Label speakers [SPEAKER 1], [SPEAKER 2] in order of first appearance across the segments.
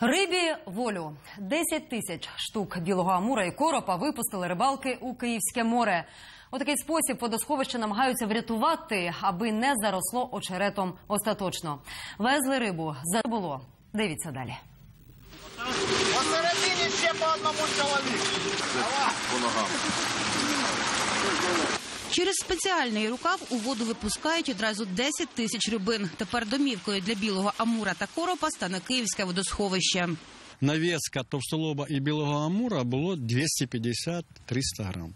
[SPEAKER 1] Рибі волю 10 тисяч штук білого амура і коропа випустили рибалки у Київське море. У такий спосіб водосховище намагаються врятувати, аби не заросло очеретом остаточно. Везли рибу за було. Дивіться далі.
[SPEAKER 2] Посередині ще по одному чоловіку.
[SPEAKER 3] Через спеціальний рукав у воду випускають одразу 10 тисяч рибин. Тепер домівкою для білого амура та коропа стане київське водосховище.
[SPEAKER 4] навеска товстолоба і білого амура було 250-300 грам.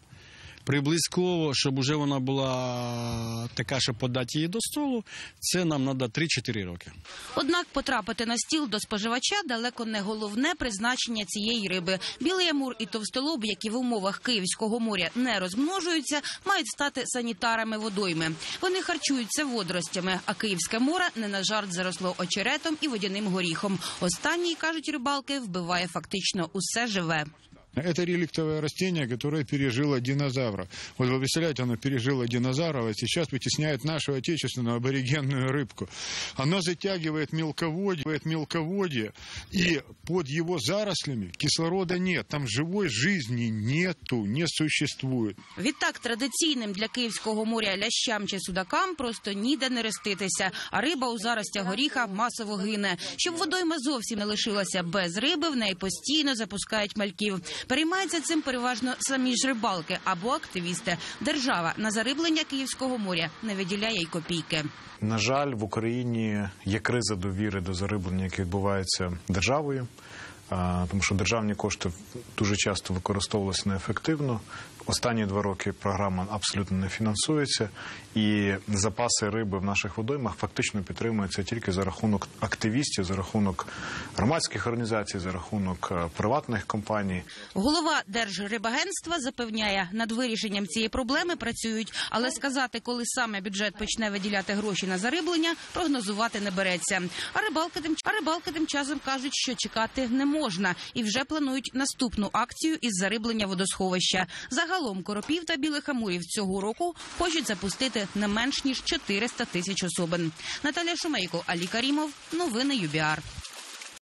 [SPEAKER 4] Приблизково, щоб вже вона була така, щоб подати її до столу, це нам треба 3-4 роки.
[SPEAKER 3] Однак потрапити на стіл до споживача далеко не головне призначення цієї риби. Білий амур і товстолоб, які в умовах Київського моря не розмножуються, мають стати санітарами водойми. Вони харчуються водоростями, а Київське море не на жарт заросло очеретом і водяним горіхом. Останній кажуть рибалки, вбиває фактично усе живе.
[SPEAKER 5] Это реликтовое растение, которое пережило динозавра. Вот вы представляете, оно пережило динозавра, а сейчас вытесняет нашу отечественную аборигенную рыбку. Оно затягивает мелководье, мелководье, и под его зарослями кислорода нет. Там живой жизни нету, не существует.
[SPEAKER 3] Відтак традиційним для Київського моря лящам чи судакам просто ніде не реститися, а риба у заростях горіха масово гине. Щоб водойма зовсім не лишилася без риби, в неї постійно запускають мальків. Переймаються цим переважно самі ж рибалки або активісти. Держава на зариблення Київського моря не виділяє й копійки.
[SPEAKER 6] На жаль, в Україні є криза довіри до зариблення, яке відбувається державою, тому що державні кошти дуже часто використовувалися неефективно. Останні два роки програма абсолютно не фінансується, і запаси риби в наших водоймах фактично підтримуються тільки за рахунок активістів, за рахунок громадських організацій, за рахунок е, приватних компаній.
[SPEAKER 3] Голова Держрибагентства запевняє, над вирішенням цієї проблеми працюють, але сказати, коли саме бюджет почне виділяти гроші на зариблення, прогнозувати не береться. А рибалки тим а рибалки тим часом кажуть, що чекати не можна, і вже планують наступну акцію із зариблення водосховища. Загалом коропів та білих амурів цього року хочуть запустити не менш ніж 400 тисяч особин. Наталя Шумейко, Алі Карімов, новини ЮБІАР.